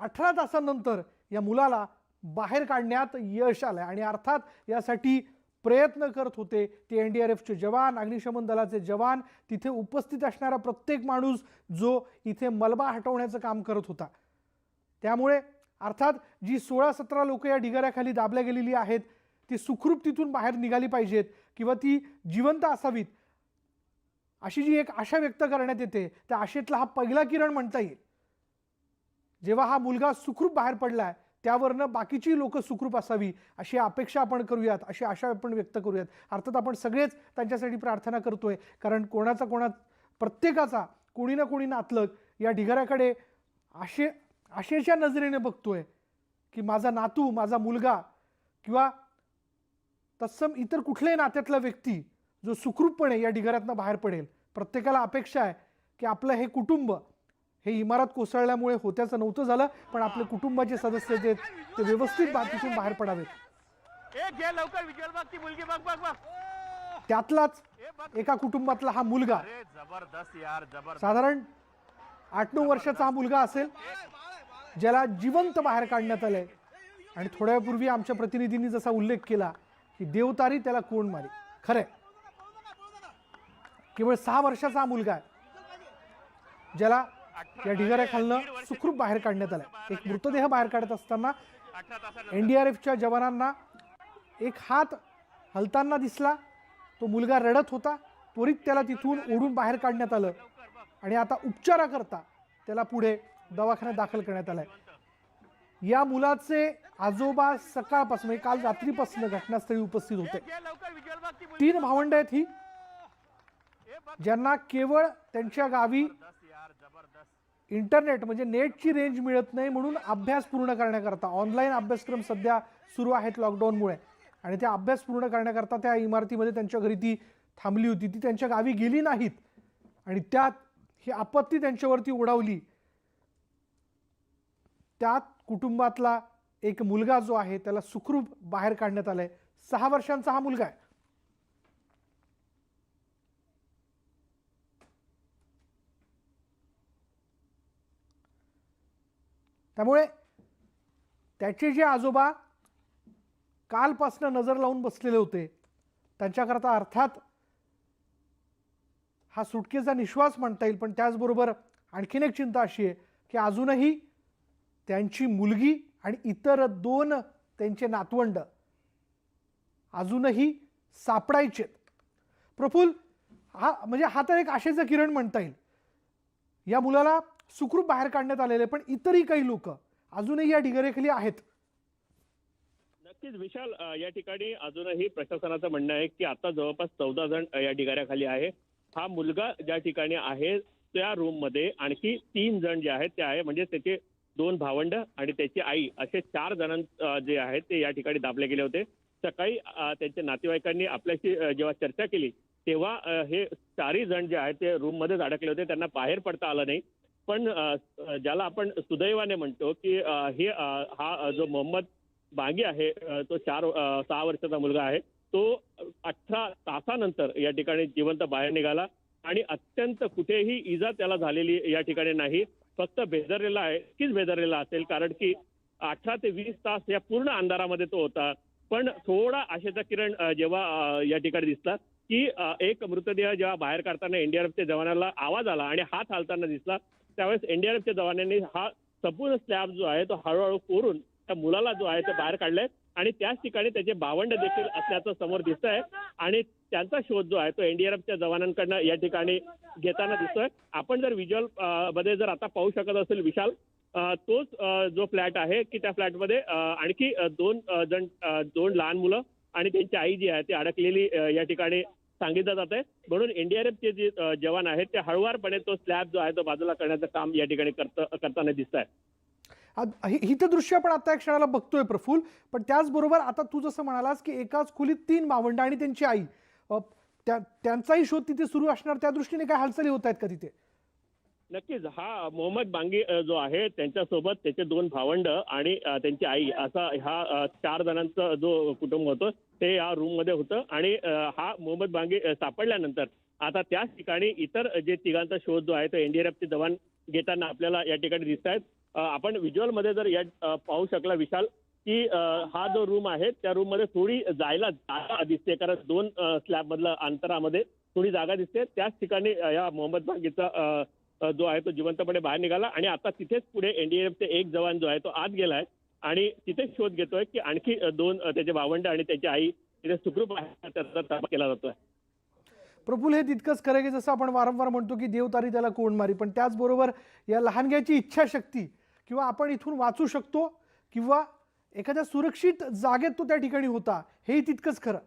अठरा तासानंतर या मुलाला बाहेर काढण्यात यश आलं आणि अर्थात यासाठी प्रयत्न करत होते ते एन डी आर एफचे जवान अग्निशमन दलाचे जवान तिथे उपस्थित असणारा प्रत्येक माणूस जो इथे मलबा हटवण्याचं काम करत होता. त्यामुळे अर्थात जी सोळा सतरा लोक या ढिगाऱ्याखाली दाबल्या गेलेली आहेत ती सुखरूप तिथून बाहेर निघाली पाहिजेत किंवा ती जिवंत असावीत अशी जी एक आशा व्यक्त करण्यात येते त्या आशेतला हा पहिला किरण म्हणता येईल. जेव्हा हा मुलगा सुखरूप बाहेर पडलाय त्यावरनं बाकीची लोक सुखरूप असावी अशी अपेक्षा आपण करूयात अशी आशा आपण व्यक्त करूयात. अर्थात आपण सगळेच त्यांच्यासाठी प्रार्थना करतोय कारण कोणाचा कोणा प्रत्येकाचा कोणी ना कोणी नातलग या ढिगाऱ्याकडे आशे आशेच्या नजरेने बघतोय की माझा नातू माझा मुलगा किंवा तत्सम इतर कुठल्याही नात्यातला व्यक्ती जो सुखरूपपणे या ढिगाऱ्यातनं बाहेर पडेल. प्रत्येकाला अपेक्षा आहे की आपलं हे कुटुंब हे इमारत कोसळल्यामुळे होत्याचं नव्हतं झालं पण आपले कुटुंबाचे सदस्य जे ते व्यवस्थित बा- तिथून बाहेर पडावेत. त्यातलाच एका कुटुंबातला हा मुलगा. साधारण आठ नऊ वर्षाचा हा मुलगा असेल ज्याला जिवंत बाहेर काढण्यात आलंय. आणि थोड्या वेळापूर्वी आमच्या प्रतिनिधींनी जसा उल्लेख केला की देवतारी त्याला कोण मारी. खरंय. केवळ सहा वर्षाचा हा मुलगा आहे ज्याला या ढिगाऱ्याखालनं सुखरूप बाहेर काढण्यात आलाय एक मृतदेह बाहेर काढत असताना अठरा तासानंतर एन डी आर एफच्या जवानांना एक हात हलताना दिसला. तो मुलगा रडत होता. त्वरित त्याला तिथून ओढून बाहेर काढण्यात आलं. आणि आता उपचाराकरता त्याला पुढे दवाखान्यात दाखल करण्यात आलाय. या मुलाचे आजोबा सकाळपासून म्हणजे काल रात्रीपासून घटनास्थळी उपस्थित होते. तीन भावंड आहेत ही ज्यांना केवळ त्यांच्या गावी इंटरनेट म्हणजे नेटची रेंज मिळत नाही म्हणून अभ्यास पूर्ण करण्याकरता. ऑनलाईन अभ्यासक्रम सध्या सुरू आहेत लॉकडाऊनमुळे आणि त्या अभ्यास पूर्ण करण्याकरता त्या इमारतीमध्ये त्यांच्या घरी ती थांबली होती. ती त्यांच्या गावी गेली नाहीत. आणि त्यात ही आपत्ती त्यांच्यावरती उडावली. त्यात कुटुंबातला एक मुलगा जो आहे त्याला सुखरूप बाहेर काढण्यात आलाय. सहा वर्षांचा हा मुलगा आहे. त्यामुळे त्याचे जे आजोबा कालपासनं नजर लावून बसलेले होते त्यांच्याकरता अर्थात हा सुटकेचा निश्वास म्हणता येईल. पण त्याचबरोबर आणखीन एक चिंता अशी आहे की अजूनही त्यांची मुलगी आणि इतर दोन त्यांचे नातवंड अजूनही सापडायचे प्रफुल हा म्हणजे हा तर एक आशेचं किरण म्हणता येईल. या मुलाला सुखरूप बाहेर काढण्यात आलेले पण इतरही काही लोक अजूनही या ढिगाऱ्याखाली आहेत. नक्कीच विशाल या ठिकाणी अजूनही प्रशासनाचं म्हणणं आहे की आता जवळपास चौदा जण या ढिगाऱ्याखाली आहे. हा मुलगा ज्या ठिकाणी आहे त्या रूममध्ये आणखी तीन जण जे आहेत ते आहे म्हणजे त्याचे दोन भावंड आणि त्याची आई असे चार जण जे आहेत ते या ठिकाणी दाबले गेले होते. सकाळी त्यांच्या नातेवाईकांनी आपल्याशी जेव्हा चर्चा केली तेव्हा हे चारही जण जे आहेत ते रूम मध्येच अडकले होते त्यांना बाहेर पडता आलं नाही. पण ज्याला आपण सुदैवाने म्हणतो की हे हा जो मोहम्मद बांगी आहे तो चार सहा वर्षाचा मुलगा आहे तो अठरा तासानंतर या ठिकाणी जिवंत बाहेर निघाला आणि अत्यंत कुठेही इजा त्याला झालेली या ठिकाणी नाही. फक्त बेदरलेला आहे कीच बेदरलेला असेल कारण की अठरा ते वीस तास या पूर्ण अंधारामध्ये तो होता. पण थोडा आशेचा किरण जेव्हा या ठिकाणी दिसला की एक मृतदेह जेव्हा बाहेर काढताना एनडीआरएफच्या जवानाला आवाज आला आणि हात हालताना दिसला त्यावेळेस एनडीआरएफच्या जवानांनी हा संपूर्ण स्लॅब जो आहे तो हळूहळू कोरून त्या मुलाला जो आहे तो बाहेर काढलाय. आणि त्याच ठिकाणी त्याचे भावंड देखील असल्याचं समोर दिसत आहे आणि त्यांचा शोध जो आहे तो एनडीआरएफच्या जवानांकडनं या ठिकाणी घेताना दिसतोय. आपण जर व्हिज्युअलमध्ये जर आता पाहू शकत असेल विशाल तोच जो फ्लॅट आहे की त्या फ्लॅटमध्ये आणखी दोन जण दोन लहान मुलं आणि त्यांची आई जी आहे ती अडकलेली या ठिकाणी सांगितलं जात आहे. म्हणून एनडीआरएफचे जे जवान आहेत ते हळुवारपणे तो स्लॅब जो आहे तो बाजूला करण्याचं काम या ठिकाणी करत करताना दिसत आहे. आ- ही तर दृश्य आपण आता या क्षणाला बघतोय प्रफुल पण त्याचबरोबर आता तू जसं म्हणालास की एकाच खोलीत तीन भावंड आणि त्यांची आई. त्या त्यांचाही शोध तिथे सुरू असणार त्या दृष्टीने काय हालचाली होत आहेत का तिथे? नक्कीच. हा मोहम्मद बांगी जो आहे त्यांच्यासोबत त्याचे दोन भावंड आणि त्यांची आई असा हा चार जणांचा जो कुटुंब होतं ते या रूममध्ये होतं आणि हा मोहम्मद बांगी सापडल्यानंतर आता त्याच ठिकाणी इतर जे तिघांचा शोध जो आहे तो एनडीआरएफचे जवान घेताना आपल्याला या ठिकाणी दिसत आहेत. आपण व्हिज्युअलमध्ये जर या पाहू शकला विशाल की हा जो रूम आहे त्या रूममध्ये थोडी जायला जागा दिसते. कारण दोन स्लॅब मधलं अंतरामध्ये थोडी जागा दिसते. त्याच ठिकाणी या मोहम्मद बांगीचा जो आहे तो जिवंतपणे बाहेर निघाला आणि आता तिथेच पुढे एनडीएफचे एक जवान जो आहे तो आत गेलाय आणि तिथेच शोध घेतोय की आणखी दोन त्याचे भावंड आणि त्याची आई तिथे सुखरूप आहे त्याचा तपास केला जातोय. प्रफुल हे तितकंच खरं की जसं आपण वारंवार म्हणतो की देव तारी त्याला कोण मारी पण त्याचबरोबर या लहानग्याची इच्छाशक्ती किंवा आपण इथून वाचू शकतो किंवा एखाद्या सुरक्षित जागेत तो त्या ठिकाणी होता हेही तितकंच खरं.